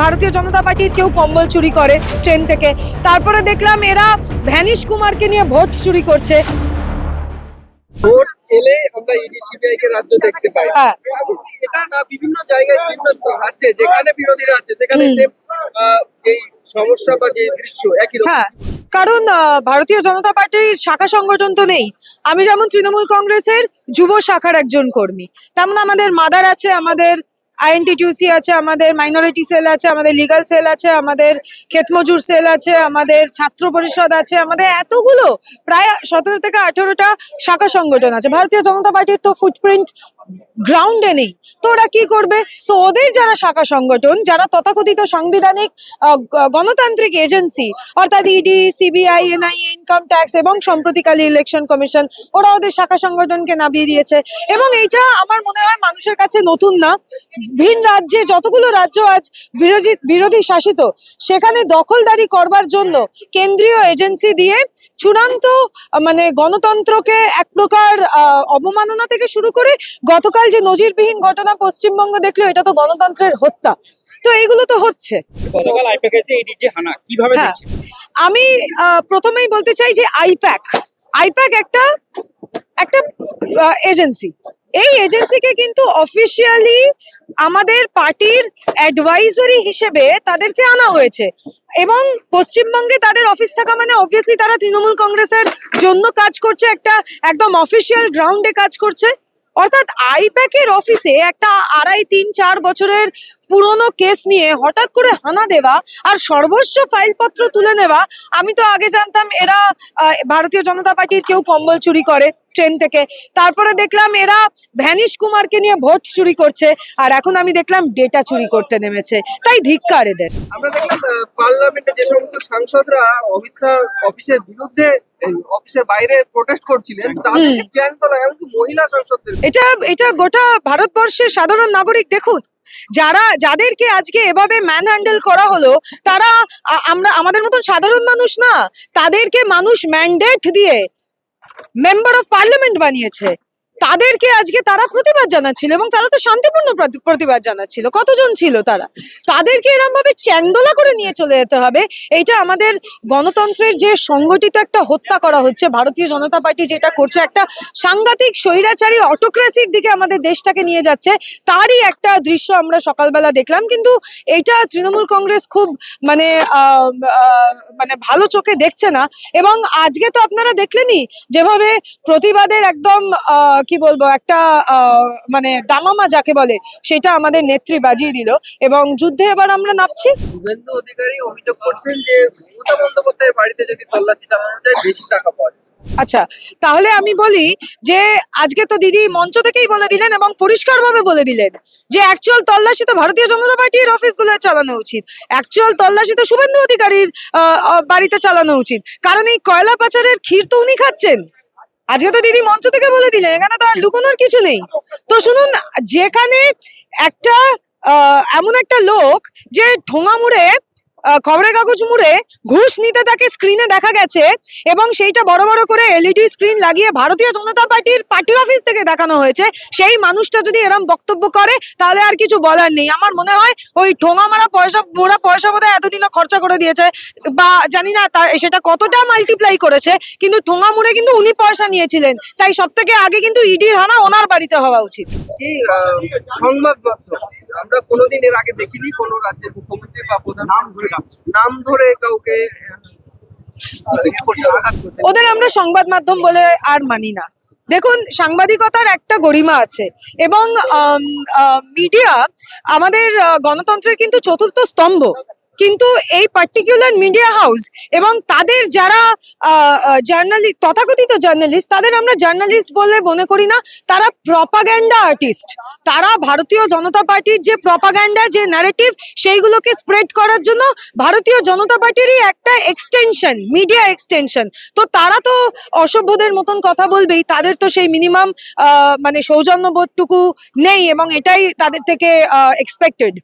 ভারতীয় জনতা পার্টির কেউ কম্বল চুরি করে ট্রেন থেকে। তারপরে দেখলাম এরা ভ্যানিশ কুমারকে নিয়ে ভোট চুরি করছে। ভোট এলে আমরা ইডি সিবিআই কে রাজ্য দেখতে পাই। হ্যাঁ। এটা না বিভিন্ন জায়গায় বিভিন্ন রাজ্যে যেখানে বিরোধীরা আছে সেখানে যেই সমস্যা বা যে দৃশ্য একই রকম। হ্যাঁ কারণ ভারতীয় জনতা পার্টির শাখা সংগঠন তো নেই। আমি যেমন তৃণমূল কংগ্রেসের যুব শাখার একজন কর্মী তেমন আমাদের মাদার আছে আমাদের আইএনটিটিউসি আছে, আমাদের মাইনরিটি সেল আছে, আমাদের লিগাল সেল আছে, আমাদের ক্ষেতমজুর সেল আছে, আমাদের ছাত্র পরিষদ আছে, আমাদের এতগুলো। প্রায় সতেরো থেকে আঠেরোটা শাখা সংগঠন আছে। ভারতীয় জনতা পার্টির তো ফুটপ্রিন্ট গ্রাউন্ডে নেই। তো ওরা কি করবে? তো ওদের যারা শাখা সংগঠন, যারা তথাকথিত সাংবিধানিক গণতান্ত্রিক এজেন্সি অর্থাৎ ED CBI NIA income tax এবং সম্প্রতিকালী ইলেকশন কমিশন ওরা ওদের শাখা সংগঠনকে নামিয়ে দিয়েছে। এবং এইটা আমার মনে হয় মানুষের কাছে নতুন না। ভিন রাজ্যে যতগুলো রাজ্য আজ বিরোধী বিরোধী শাসিত, সেখানে দখলদারি করবার জন্য কেন্দ্রীয় এজেন্সি দিয়ে চূড়ান্ত মানে গণতন্ত্রকে এক প্রকার অবমাননা থেকে শুরু করে গতকাল যে নজিরবিহীন ঘটনা পশ্চিমবঙ্গ দেখল এটা তো গণতন্ত্রের হত্যা। তো এইগুলো তো হচ্ছে। গতকাল আইপ্যাকেছে এডির যে হানা কীভাবে হ্যাঁ। আমি প্রথমেই বলতে চাই যে আইপ্যাক আইপ্যাক একটা একটা এজেন্সি। এই এজেন্সিকে কিন্তু অফিসিয়ালি আমাদের পার্টির অ্যাডভাইজারি হিসেবে তাদেরকে আনা হয়েছে। এবং পশ্চিমবঙ্গে তাদের অফিস থাকা মানে অবভিয়াসলি তারা তৃণমূল কংগ্রেসের জন্য কাজ করছে একটা একদম অফিসিয়াল গ্রাউন্ডে কাজ করছে। অর্থাৎ আইপ্যাকের অফিসে একটা আড়াই তিন চার বছরের পুরনো কেস নিয়ে হঠাৎ করে হানা দেওয়া আর সর্বস্ব ফাইলপত্র তুলে নেওয়া আমি তো আগে জানতাম এরা ভারতীয় জনতা পার্টির কেউ কম্বল চুরি করে ট্রেন থেকে। তারপরে দেখলাম এরা ভ্যানিশ কুমারকে নিয়ে ভোট চুরি করছে আর এখন আমি দেখলাম ডেটা চুরি করতে নেমেছে। তাই ধিক্কার এদের। আমরা দেখলাম পার্লামেন্টে যে সমস্ত সাংসদরা অমিত শাহ অফিসের বিরুদ্ধে এই অফিসের বাইরে প্রোটেস্ট করছিলেন তাদেরকে মহিলা এটা এটা গোটা ভারতবর্ষের সাধারণ নাগরিক দেখুন। যারা, যাদেরকে আজকে এভাবে ম্যান হ্যান্ডেল করা হলো, তারা আমরা, আমাদের মতন সাধারণ মানুষ না, তাদেরকে মানুষ ম্যান্ডেট দিয়ে মেম্বার অফ পার্লামেন্ট বানিয়েছে। তাদেরকে আজকে তারা প্রতিবাদ জানাচ্ছিল এবং তারা তো শান্তিপূর্ণ প্রতি- প্রতিবাদ জানাচ্ছিল। কতজন ছিল তারা? তাদেরকে এরকম ভাবে চ্যাংদোলা করে নিয়ে চলে যেতে হবে। এইটা আমাদের গণতন্ত্রের যে সংগঠিত একটা হত্যা করা হচ্ছে, ভারতীয় জনতা পার্টি যেটা করছে, একটা সাংঘাতিক স্বৈরাচারী অটোক্রেসির দিকে আমাদের দেশটাকে নিয়ে যাচ্ছে, তারই একটা দৃশ্য আমরা সকালবেলা দেখলাম। কিন্তু এইটা তৃণমূল কংগ্রেস খুব মানে মানে ভালো চোখে দেখছে না। এবং আজকে তো আপনারা দেখলেনই, যেভাবে প্রতিবাদের একদম কি বলব একটা মানে দামামা যাকে বলে সেটা আমাদের নেত্রী বাজিয়ে দিল এবং যুদ্ধে এবার আমরা নামছি। শুভেন্দু অধিকারী অভিযোগ করছেন যে মমতা বন্দ্যোপাধ্যায়ের বাড়িতে যদি তল্লাশি চালানো যায় বেশি টাকা পাওয়া যায় আচ্ছা তাহলে আমি বলি যে আজকে তো দিদি মঞ্চ থেকেই বলে দিলেন এবং পরিষ্কারভাবে বলে দিলেন যে অ্যাকচুয়াল তল্লাশি তো ভারতীয় জনতা পার্টির অফিসগুলো চালানো উচিত। অ্যাকচুয়াল তল্লাশি তো শুভেন্দু অধিকারীর বাড়িতে চালানো উচিত। কারণ এই কয়লা পাচারের ক্ষীর তো উনি খাচ্ছেন। আজকে তো দিদি মঞ্চ থেকে বলে দিলেন, এখানে তো আর লুকোনোর কিছু নেই। তো শুনুন, যেখানে একটা এমন একটা লোক যে ঠোঙা মুড়ে খবরের কাগজ মুড়ে ঘুষ নিতে তাকে স্ক্রিনে দেখা গেছে এবং সেইটা বড় বড় করে এলইডি স্ক্রিন লাগিয়ে ভারতীয় জনতা পার্টির পার্টি অফিস থেকে দেখানো হয়েছে। সেই মানুষটা যদি এরম বক্তব্য করে, তাহলে আর কিছু বলার নেই। আমার মনে হয় ওই ঠোঙা মারা পয়সা, ওরা পয়সা বোধহয় এতদিনও খরচা করে দিয়েছে। বা জানি না তা সেটা কতটা মাল্টিপ্লাই করেছে, কিন্তু ঠোঙা মুড়ে কিন্তু উনি পয়সা নিয়েছিলেন। তাই সব থেকে আগে কিন্তু ইডির হানা ওনার বাড়িতে হওয়া উচিত। সংবাদ আমরা কোনোদিন এর আগে দেখিনি, কোনো রাজ্যের মুখ্যমন্ত্রী বা প্রধান নাম ধরে কাউকে করতে। ওদের আমরা সংবাদ মাধ্যম বলে আর মানি না দেখুন সাংবাদিকতার একটা গরিমা আছে এবং মিডিয়া আমাদের গণতন্ত্রের কিন্তু চতুর্থ স্তম্ভ কিন্তু এই পার্টিকুলার মিডিয়া হাউস এবং তাদের যারা জার্নালিস্ট তথাকথিত জার্নালিস্ট তাদের আমরা জার্নালিস্ট বলে মনে করি না, তারা প্রপাগ্যান্ডা আর্টিস্ট তারা ভারতীয় জনতা পার্টির যে প্রপাগ্যান্ডা যে ন্যারেটিভ সেইগুলোকে স্প্রেড করার জন্য ভারতীয় জনতা পার্টিরই একটা এক্সটেনশন মিডিয়া এক্সটেনশন তো তারা তো অসভ্যদের মতন কথা বলবেই, তাদের তো সেই মিনিমাম মানে সৌজন্যবোধটুকু নেই এবং এটাই তাদের থেকে এক্সপেক্টেড